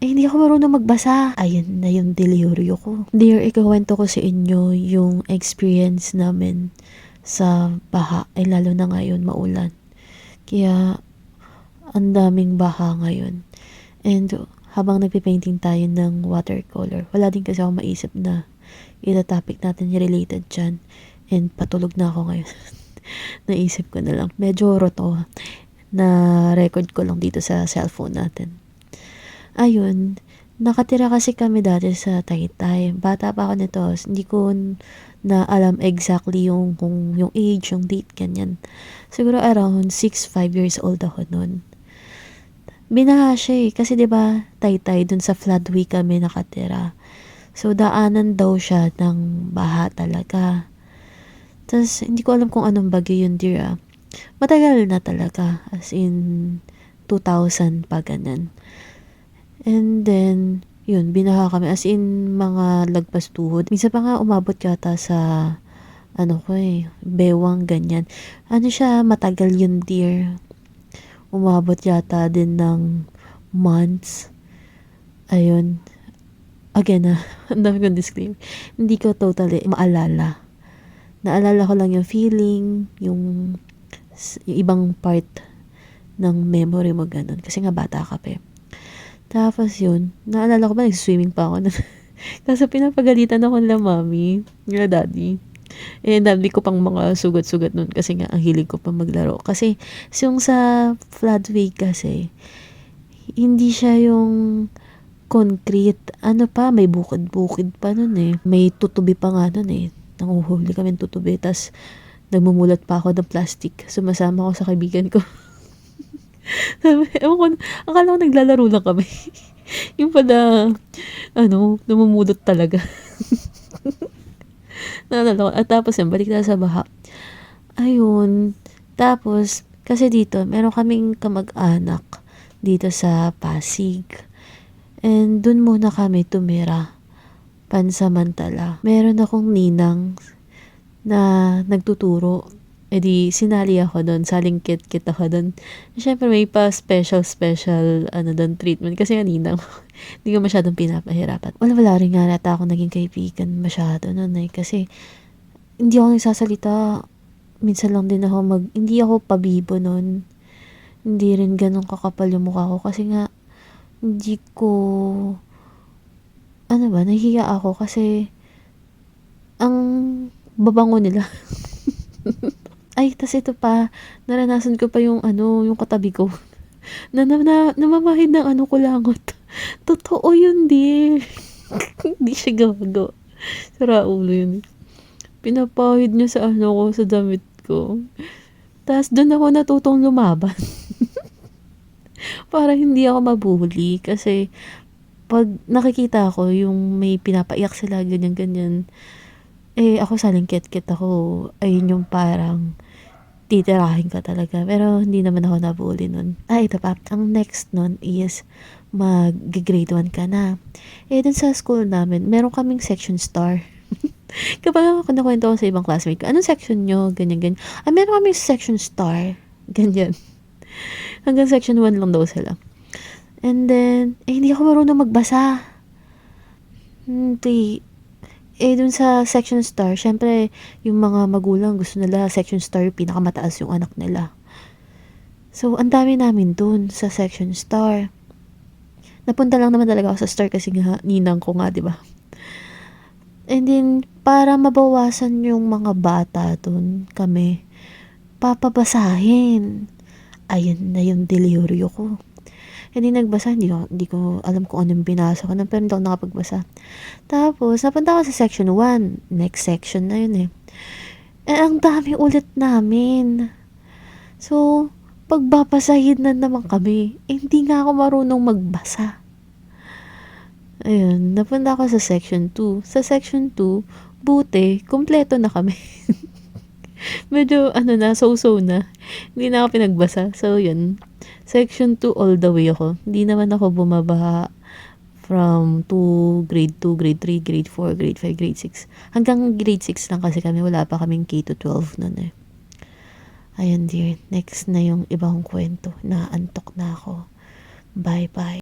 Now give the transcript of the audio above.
Eh, hindi ako marunong magbasa. Ayun na yung deliryo ko. Dear, ikakwento ko sa inyo yung experience namin sa baha. Ay, lalo na ngayon, maulan. Kaya, ang daming baha ngayon. And, habang nagpipainting tayo ng watercolor, wala din kasi ako maisip na ita-topic natin related dyan. And, patulog na ako ngayon. Naisip ko na lang. Medyo roto na record ko lang dito sa cellphone natin. Ayun, nakatira kasi kami dati sa Taytay. Bata pa ako nito, hindi ko na alam exactly yung, kung, yung age, yung date, ganyan. Siguro around 6-5 years old ako noon. Binaha siya eh, kasi 'di ba Taytay dun sa floodway kami nakatira. So daanan daw siya ng baha talaga. Tapos hindi ko alam kung anong bagyo yun dear ah. Matagal na talaga, as in 2000 pa ganun. And then, yun, binaha kami. As in, mga lagpas tuhod. Minsan pa nga umabot yata sa, ano ko eh, bewang ganyan. Ano siya, matagal yun dear. Umabot yata din ng months. Ayun. Again ah, ang dami kong disclaimer. Hindi ko totally maalala. Naalala ko lang yung feeling, yung, yung ibang part ng memory mo ganun. Kasi nga bata ka pa eh. Tapos yun, naalala ko ba nag-swimming pa ako. Kasi pinapagalitan ako nila mami, nila daddy. Eh, dami ko pang mga sugat-sugat nun kasi nga ang hilig ko pa maglaro. Kasi yung sa floodway kasi, hindi siya yung concrete. Ano pa, may bukid-bukid pa nun eh. May tutubi pa nga nun eh. Nanguhuli kami tutubi. Tapos, nagmumulat pa ako ng plastic. Sumasama ako sa kaibigan ko. Sabi, ewan ko, akala ko naglalaro lang kami. yung pala, ano, namumulot talaga. Naalala ko. At tapos yun, balik na sa baha. Ayun. Tapos, kasi dito, meron kaming kamag-anak dito sa Pasig. And dun muna kami tumira. Pansamantala. Meron akong ninang na nagtuturo E di, sinali ako doon, salingkit-kit ako doon. Siyempre, may pa special-special, ano doon, treatment. Kasi kanina, hindi ko masyadong pinapahirapan. Wala, wala rin nga nata ako naging kaibigan masyado noon eh. Kasi, hindi ako nagsasalita. Minsan lang din ako mag, hindi ako pabibo noon. Hindi rin ganun kakapal yung mukha ko. Kasi nga, hindi ko, ano ba, nahihiya ako kasi, ang babango nila. Ay, tas ito pa, naranasan ko pa yung ano, yung katabi ko. Na, na, na namamahid ng ano kulangot. Totoo yun, di. Hindi siya gago. Sara ulo yun. Pinapahid niya sa ano ko, sa damit ko. Tapos doon ako natutong lumaban. Para hindi ako mabuli. Kasi, pag nakikita ko yung may pinapaiyak sila, ganyan-ganyan, eh, ako salingkit-kit ako. Ayun yung parang, titirahin ka talaga. Pero hindi naman ako nabuli nun. Ah, ito pa. Ang next nun is mag-grade 1 ka na. Eh, dun sa school namin, meron kaming section star. Kapag ako nakwento ko sa ibang classmate ko, anong section nyo? Ganyan, ganyan. Ah, meron kaming section star. Ganyan. Hanggang section 1 lang daw sila. And then, eh, hindi ako marunong magbasa. Hindi eh, dun sa section star, syempre, yung mga magulang gusto nila section star, pinakamataas yung anak nila. So, ang dami namin dun sa section star. Napunta lang naman talaga ako sa star kasi nga, ninang ko nga, di ba? And then, para mabawasan yung mga bata dun, kami, papabasahin. Ayun na yung deliryo ko. Hindi nagbasa, hindi ko, hindi ko alam kung anong binasa ko, pero hindi ako nakapagbasa. Tapos, napunta ako sa section 1. Next section na yun eh. Eh, ang dami ulit namin. So, pagbabasahin na naman kami, eh, hindi nga ako marunong magbasa. Ayun, napunta ako sa section 2. Sa section 2, buti, kumpleto na kami. Medyo, ano na, so-so na. Hindi na ako pinagbasa. So, yun. Section 2 all the way ako. Hindi naman ako bumaba from 2, grade 2, grade 3, grade 4, grade 5, grade 6. Hanggang grade 6 lang kasi kami. Wala pa kaming K to 12 nun eh. Ayun dear. Next na yung ibang kwento. Naantok na ako. Bye-bye.